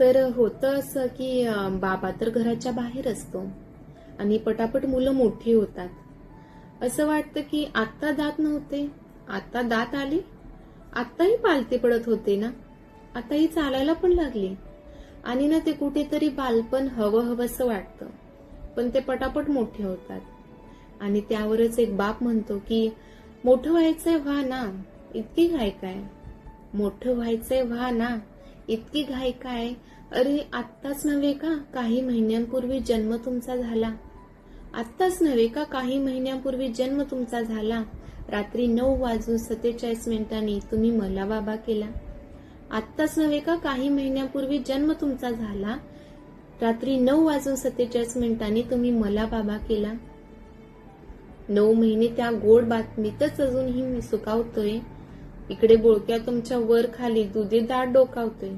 तर होतं असं की बाबा तर घराच्या बाहेर असतो आणि पटापट मुलं मोठी होतात. असं वाटतं की आत्ता दात नव्हते आत्ता दात आले आत्ताही पालते पडत होते ना? आताही चालायला पण लागली. आणि ना ते कुठेतरी बालपण हवं हवंसं वाटतं. पण ते पटापट मोठे होतात. आणि त्यावरच एक बाप म्हणतो की मोठं व्हायचंय व्हा ना इतकी काय काय? मोठं व्हायचंय व्हा ना इतकी घाई काय? अरे आत्ताच नव्हे का? काही महिन्यांपूर्वी जन्म तुमचा झाला. आत्ताच नव्हे का? काही महिन्यांपूर्वी जन्म तुमचा झाला. रात्री नऊ वाजून सत्तेचाळीस मिनिटांनी तुम्ही मला बाबा केला. आत्ताच नव्हे का? काही महिन्यांपूर्वी जन्म तुमचा झाला. रात्री नऊ वाजून सत्तेचाळीस मिनिटांनी तुम्ही मला बाबा केला. नऊ महिने त्या गोड बातमीतच अजूनही मी सुकावतोय इकडे बोळक्या तुमच्या वर खाली दुधी दाट डोकावतोय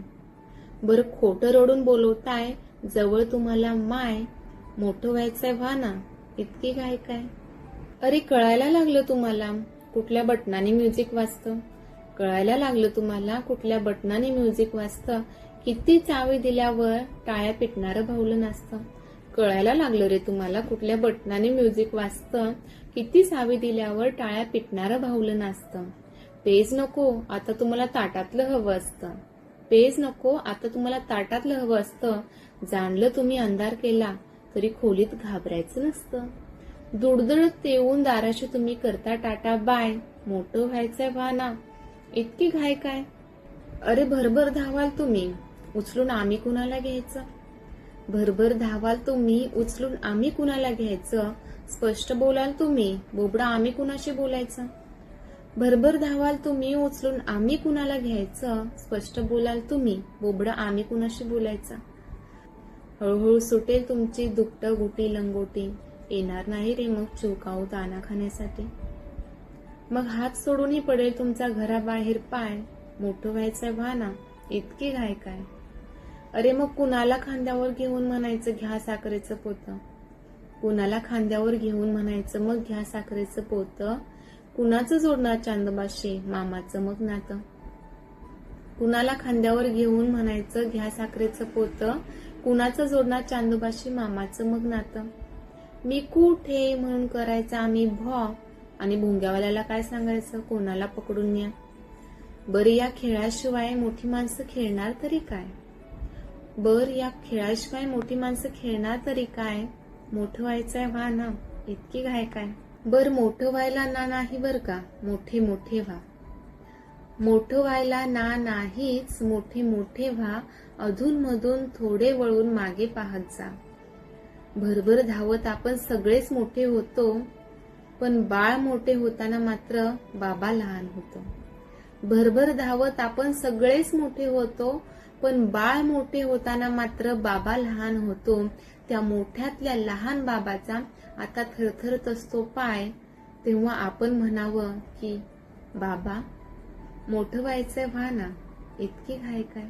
बरं खोटं रडून बोलवताय जवळ तुम्हाला माय मोठं व्हायचंय व्हा ना इतकी काय काय? अरे कळायला लागलं तुम्हाला कुठल्या बटनाने म्युझिक वाजतं? कळायला लागलं तुम्हाला कुठल्या बटनाने म्युझिक वाजतं? किती चावी दिल्यावर टाळ्या पिटणारं भावलं नसतं कळायला लागलं रे तुम्हाला कुठल्या बटनाने म्युझिक वाजतं? किती चावी दिल्यावर टाळ्या पिटणारं भावलं नसतं पेज नको आता तुम्हाला ताटातलं हवं असतं. पेज नको आता तुम्हाला ताटातलं हवं असतं. जाणलं तुम्ही अंधार केला तरी खोलीत घाबरायचं नसतं. दुडदुडत येऊन दाराशी तुम्ही करता टाटा बाय मोठं व्हायचंय भाना. ना इतकी घाय काय? अरे भरभर धावाल तुम्ही उचलून आम्ही कुणाला घ्यायचं? भरभर धावाल तुम्ही उचलून आम्ही कुणाला घ्यायचं? स्पष्ट बोलाल तुम्ही बोबडा आम्ही कुणाशी बोलायचं? भरभर धावाल तुम्ही उचलून आम्ही कुणाला घ्यायचं? स्पष्ट बोलाल तुम्ही. बोबडं आम्ही कुणाशी बोलायचं? हळूहळू सुटेल तुमची दुपट गुटी लंगोटी. येणार नाही रे मग चुकाऊ दाना खाण्यासाठी मग हात सोडूनही पडेल तुमचा घराबाहेर पाय. मोठं व्हायचा वाना. इतकी घाय काय? अरे मग कुणाला खांद्यावर घेऊन म्हणायचं घ्या साखरेचं पोतं कुणाला खांद्यावर घेऊन म्हणायचं मग घ्या साखरेचं पोतं कुणाचं जोडणार चांदबाशी? मामाचं मग नातं कुणाला खांद्यावर घेऊन म्हणायचं घ्या साखरेचं पोतं. कुणाचं जोडणार चांदोबाशी? मामाचं मग नातं मी कुठे म्हणून करायचं? आम्ही भॉ. आणि भुंग्यावाल्याला काय सांगायचं? कोणाला पकडून न्या. बरं या खेळाशिवाय मोठी माणसं खेळणार तरी काय? बर या खेळाशिवाय मोठी माणसं खेळणार तरी काय? मोठं व्हायचंय व्हा ना. इतकी घाय काय? बर मोठं व्हायला ना नाही बर का? मोठे मोठे व्हा. मोठं व्हायला ना नाहीच मोठे मोठे व्हा. अधून मधून थोडे वळून मागे पाहत जा. भरभर धावत आपण सगळेच मोठे होतो पण बाळ मोठे होताना मात्र बाबा लहान होतो. भरभर धावत आपण सगळेच मोठे होतो पण बाळ मोठे होताना मात्र बाबा लहान होतो. त्या मोठ्यातल्या लहान बाबाचा आता थरथरत असतो पाय. तेव्हा आपण म्हणावं की बाबा मोठं व्हायचंय व्हा ना. इतकी घाय काय?